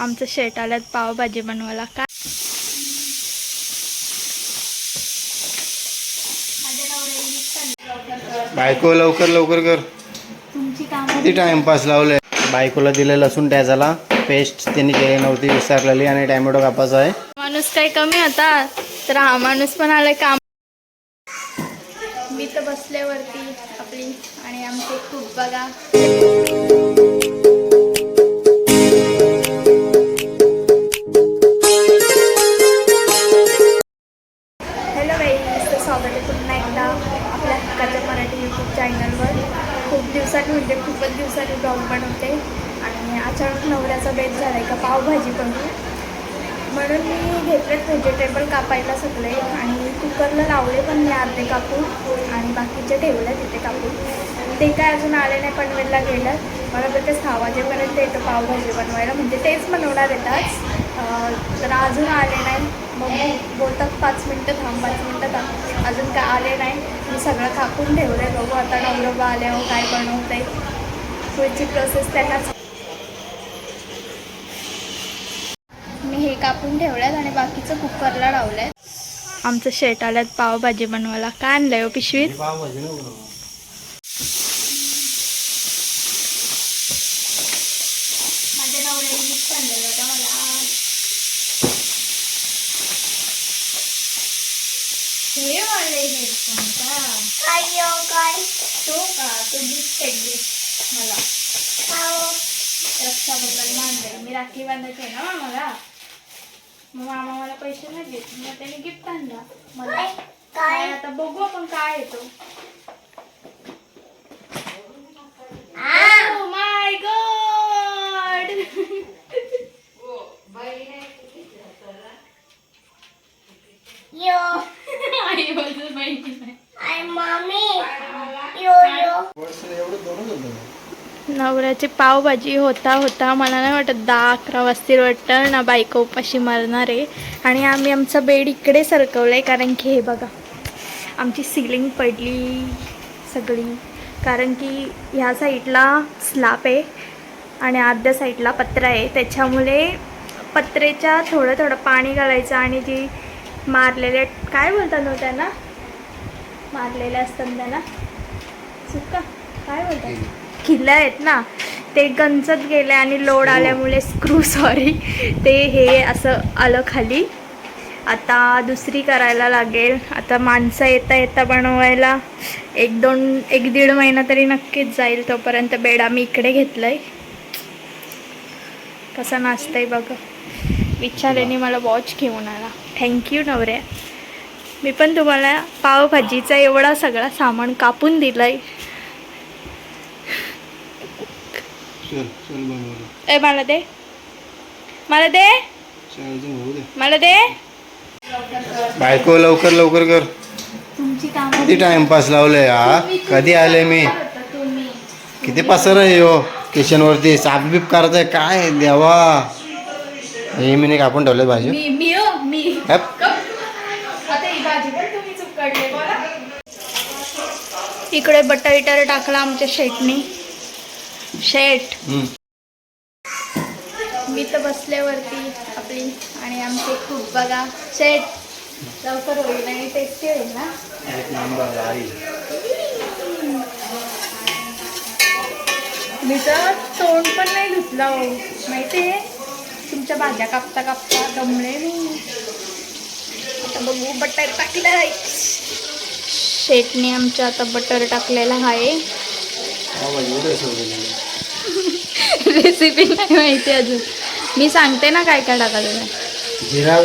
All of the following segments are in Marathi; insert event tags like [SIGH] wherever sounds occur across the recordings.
आमचं शेट आल्यात पावभाजी बनवायला. काय बायको लवकर लवकर कर. तुमची किती टाइमपास लावले? बायकोला दिले लसूण ट्याचाला पेस्ट त्यांनी केली नव्हती विसरलेली आणि टॅमॅटो कापाचा आहे. माणूस काही कमी होता तर हा माणूस पण आलाय काम. मी तर बसल्यावरती आपली आणि आमचे खूप बघा. खूप दिवसांनी म्हणजे खूपच दिवसांनी ब्लॉग बनवते आणि अचानक नवऱ्याचा बेत झाला आहे का पावभाजी बनवू म्हणून मी घेतलेत व्हेजिटेबल कापायला सगळे आणि कुकरला लावले पण मी अर्धे कापून. आणि बाकीचे ठेवले तिथे कापून. ते काय अजून आले नाही पनवेलला गेलं. मला तर ते सहा वाजेपर्यंत येतं पावभाजी बनवायला. म्हणजे तेच बनवणार येतात तर अजून आले नाही. मग मी बोलतात पाच मिनटं थांब पाच मिनटं थांब. अजून काय आले नाही. मी सगळं कापून ठेवलं आहे बघू आता नवरोबा आल्यावर काय बनवत आहे पुढची प्रोसेस त्यांनाच. मी हे कापून ठेवल्यात आणि बाकीचं कुकरला लावलंय. आमचं शेट आल्यात पावभाजी बनवायला. काय आणलंय हो पिशवीत माझ्या नवऱ्याने गिफ्ट आणलेलं होतं मला हे वाले हेडफोन का काय हो काय तो का गिफ्ट मला. रक्षाबंधन मानलंय. मी राखी बांधायची ना मामाला? मग मामा मला पैसे नाही देत. मग त्याने गिफ्ट आणला. मला. काय? काय आता बघू आपण काय येतो माय गॉड यो. [LAUGHS] आई बोलतो माहिती नाही आय मम्मी यो यो नवऱ्याची पावभाजी होता होता मला नाही वाटत दहा अकरा वाजतील वाटतं. ना बायको उपाशी मारणार. आहे आणि आम्ही आमचा बेड इकडे सरकवलं आहे कारण की हे बघा आमची सिलिंग पडली सगळी. कारण की ह्या साईडला स्लाप आहे आणि अर्ध्या साईडला पत्रा आहे. त्याच्यामुळे पत्रेच्या थोडं थोडं पाणी घालायचं आणि जी मारलेले काय बोलतात ना त्यांना? मारलेले असतात त्यांना. सुक्का काय बोलतात? खिल्ल्या आहेत ना ते गंजत गेले आणि लोड आल्यामुळे स्क्रू सॉरी ते हे असं आलं खाली. आता दुसरी करायला लागेल. आता माणसं येता येता बनवायला एक दोन एक दीड महिना तरी नक्कीच जाईल तोपर्यंत बेड आम्ही इकडे घेतलंय. कसं नाचतंय बघा. विचारेने मला वॉच घेऊन आला. थँक्यू नवऱ्या. मी पण तुम्हाला पावभाजीचा एवढा सगळा सामान कापून दिलाय. चल चल बनवलं ए मला दे. मला दे. चल अजून होऊ दे. मला दे. बायको लवकर लवकर कर. किती टाइमपास लावले हा? कधी आले मी? किती पसर आहे हो किचनवरती साफ बीप करायचंय काय देवा? हे मी नाही कापून ठेवले भाजी. मी मी हो ही इकडे बटर इटर टाकला आमच्या शेटनी. शेट. मी तर बसल्यावरती आपली आणि आमचे खूप बघा. शेट लवकर होईल आणि टेस्टी होईल ना? एक नंबर भारी. मी तर तोंड पण नाही धुतला हो. माहिती आहे? तुमच्या भाज्या कापता कापता दमले मी. आता बघू बटर टाकलं आहे शेटने आमच्या आता बटर टाकलेला आहे. रेसिपी नाही माहिती अजून? मी सांगते ना काय काय टाकायचं आहे जिरा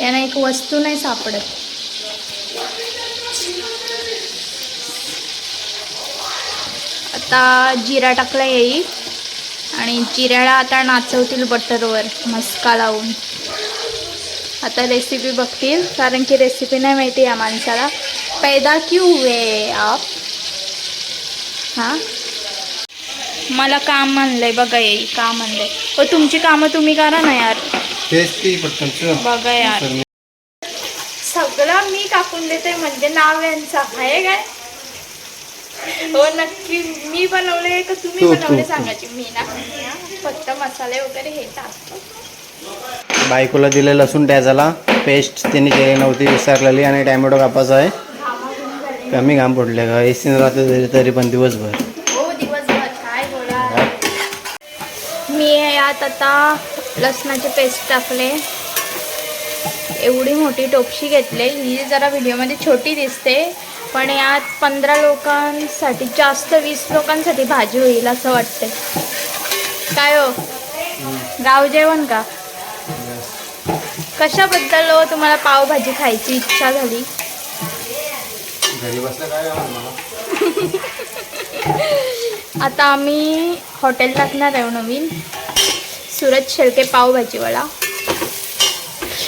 यांना एक वस्तू नाही सापडत. आता जिरा टाकला येईल. आणि जिऱ्याला आता नाचवतील बटरवर मस्का लावून. आता रेसिपी बघतील कारण की रेसिपी नाही माहिती या माणसाला. पैदा क्यू हुए आप? हां? मला काम आणलंय बघा येईल काम आणलंय हो तुमची कामं तुम्ही करा ना यार. तेच ती पटकन चल. बघा यार. सगळं मी कापून देते म्हणजे नाव यांचं आहे काय? हो नक्की. मी बनवले का तुम्ही तू- बनवले तू- सांगायची? मी ना हा, फक्त मसाले वगैरे हे टाकतो. बायकोला दिले लसूण ट्याचाला पेस्ट त्यांनी केली नव्हती विसरलेली आणि टॅमॅटो कापाचा आहे. कमी घाम पडले का एसीनं राहते तरी पण हो दिवसभर. यात आता लसणाची पेस्ट टाकले. एवढी मोठी टोपशी घेतली. ही जरा व्हिडिओमध्ये छोटी दिसते. पण यात पंधरा लोकांसाठी जास्त वीस लोकांसाठी भाजी होईल असं वाटते काय हो? गाव जेवण का? कशाबद्दल हो तुम्हाला पावभाजी खायची इच्छा झाली? घरी बसलं काय [LAUGHS] आता आम्ही हॉटेल टाकणार आहे नवीन. सुरत शेळके पावभाजीवाला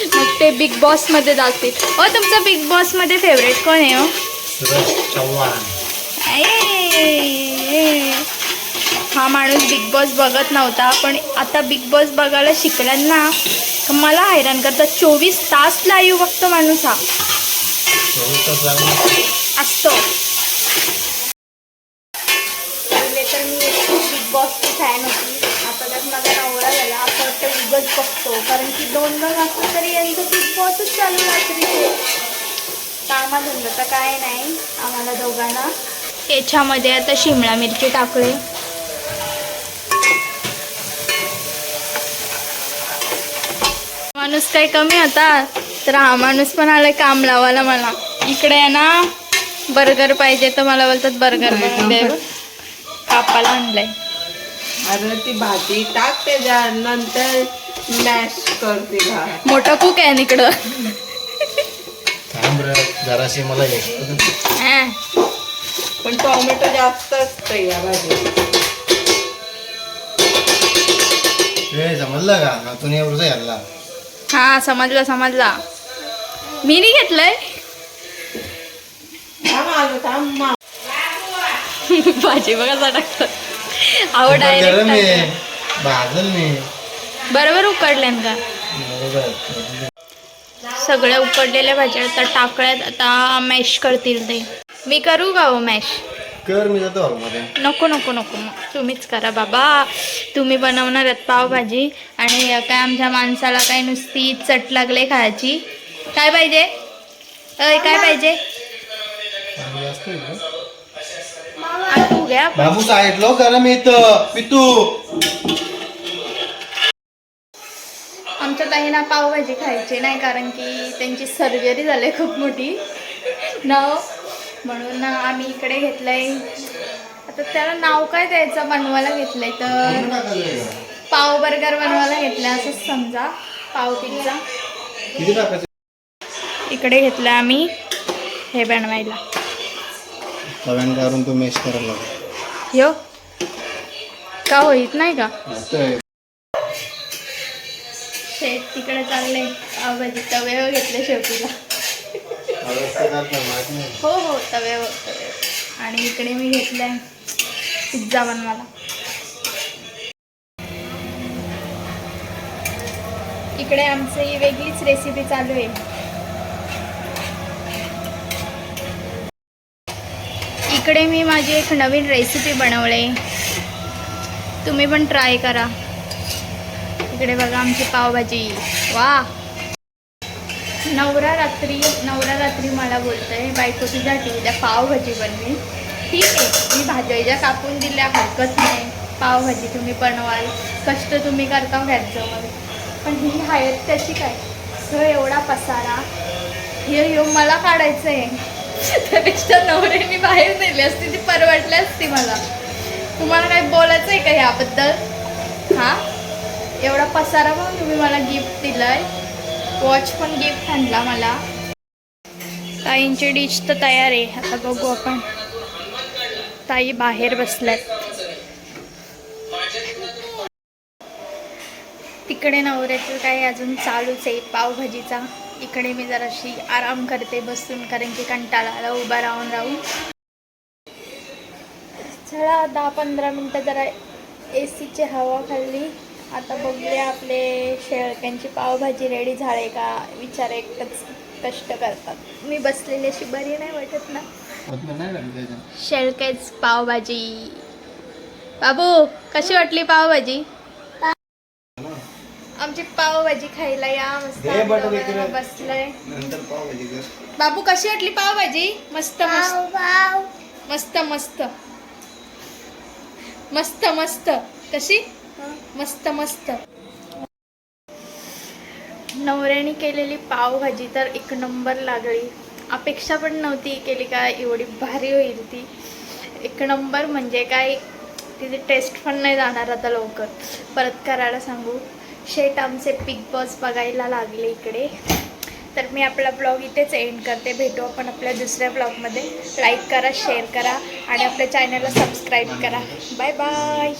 मग ते बिग बॉसमध्ये जातील हो तुमचं बिग बॉसमध्ये फेवरेट कोण आहे हो? सुरज चव्हाण. हा माणूस बिग बॉस बघत नव्हता पण आता बिग बॉस बघायला शिकला ना मला हैराण करतात चोवीस तास लाईव्ह बघतो माणूस हा. असतो पहिले तर मी बिग बॉसची फॅन होती आता त्यात माझा नवरा झाला असं वाटतं उगच बघतो दोन वाजता तरी यांचं बॉसच चालू रात्रीचे कामाधंदा तर काय नाही आम्हाला दोघांना. याच्यामध्ये आता शिमला मिरची टाकले माणूस काही कमी होता? तर हा माणूस पण आलाय काम लावायला मला. इकडे आहे ना बर्गर पाहिजे तर मला बोलतात बर्गर बनवून दे कापाला आणलंय. अरे ती भाजी टाक त्याच्या नंतर. मॅश करते मोठा कुक आहे ना इकडं. थांब रे जराशी मला हा. पण टोमॅटो जास्त असतं या भाजीत. ए समजलं का? नातून एवढं घालला हा समजला समजला. मी नाही घेतलंय. थांब आलो थांब मा- [LAUGHS] भाजी बघा टाकतात डायरेक्ट आहे. भाजल मी. बरोबर उकडल्यान का? सगळ्या उकडलेल्या भाज्या आता टाकल्यात आता मॅश करतील ते. मी करू का हो मॅश? कर मी जातो नको नको नको. मग तुम्हीच करा बाबा. तुम्ही बनवणार आहेत पावभाजी आणि काय आमच्या माणसाला काय नुसती चट लागले खायची. काय पाहिजे? अय काय पाहिजे? तू घ्या. बाबू साईडलो गरम येत पितू. आमच्या ताईंना पावभाजी खायची नाही कारण की त्यांची सर्जरी झाली खूप मोठी. नाव म्हणून आम्ही इकडे घेतलंय. आता त्याला नाव काय द्यायचं? बनवायला घेतलंय तर पाव बर्गर बनवायला घेतलं असंच समजा. पाव पिझ्झा. इकडे घेतलं आम्ही. हे बनवायला. तव्यान काढून तू मॅश करायला यो. का होईत नाही का? शेत तिकडे चांगले म्हणजे तव्यावर घेतले शेवटीला. हो हो तव्यावर तव्यावर आणि इकडे मी घेतलंय पिझ्झा मला इकडे आमची वेगळीच रेसिपी चालू आहे. इकडे मी माझी एक नवीन रेसिपी बनवले. तुम्ही पण ट्राय करा. इकडे बघा आमची पावभाजी. वा. नवरा रात्री नवरा रात्री मला बोलतंय बायको तुझ्यासाठी उद्या पावभाजी बनवी ठीक आहे मी भाज्या कापून दिल्या हरकत नाही. पावभाजी तुम्ही बनवाल कष्ट तुम्ही करता घ्यायचं पण ही हायत त्याची काय? सो एवढा पसारा. हे यो मला काढायचं आहे त्यापेक्षा नवऱ्याने बाहेर नेली असती ती परवडली असती मला. तुम्हाला काही बोलायचं आहे का ह्याबद्दल हां? एवढा पसारा पण तुम्ही मला गिफ्ट दिलाय. वॉच पण गिफ्ट आणला मला. ताईंची डिश तर तयार आहे. आता बघू आपण. ताई बाहेर बसल्यात. तिकडे नवऱ्याचं काही अजून चालूच आहे. पावभाजीचा. इकडे मी जराशी आराम करते बसून कारण की कंटाळा आला उभा राहून राहून. चला दहा पंधरा मिनटं जरा ए सीची हवा खाल्ली. आता बघूया आपले शेळक्यांची पावभाजी रेडी झाले का? विचार एकच कष्ट करतात. मी बसलेली अशी बरी नाही वाटत ना? शेळकेच पावभाजी. बाबू कशी वाटली पावभाजी? आमची पावभाजी खायला या मस्त. बसलोय. नंतर पावभाजी कर. बाबू कशी वाटली पावभाजी? मस्त मस्त. मस्त मस्त. मस्त मस्त. कशी? मस्त मस्त. नवऱ्याने केलेली पावभाजी तर एक नंबर लागली. अपेक्षा पण नव्हती केली का एवढी भारी होईल ती. एक नंबर म्हणजे काय? तिची टेस्ट पण नाही जाणार आता लवकर. परत करायला सांगू. शेट आमचे बिग बॉस बघायला लागले इकडे. तर मी आपला ब्लॉग इथेच एंड करते. भेटू आपण आपल्या दुसऱ्या ब्लॉगमध्ये लाईक करा शेअर करा आणि आपल्या चॅनलला सबस्क्राईब करा. Bye bye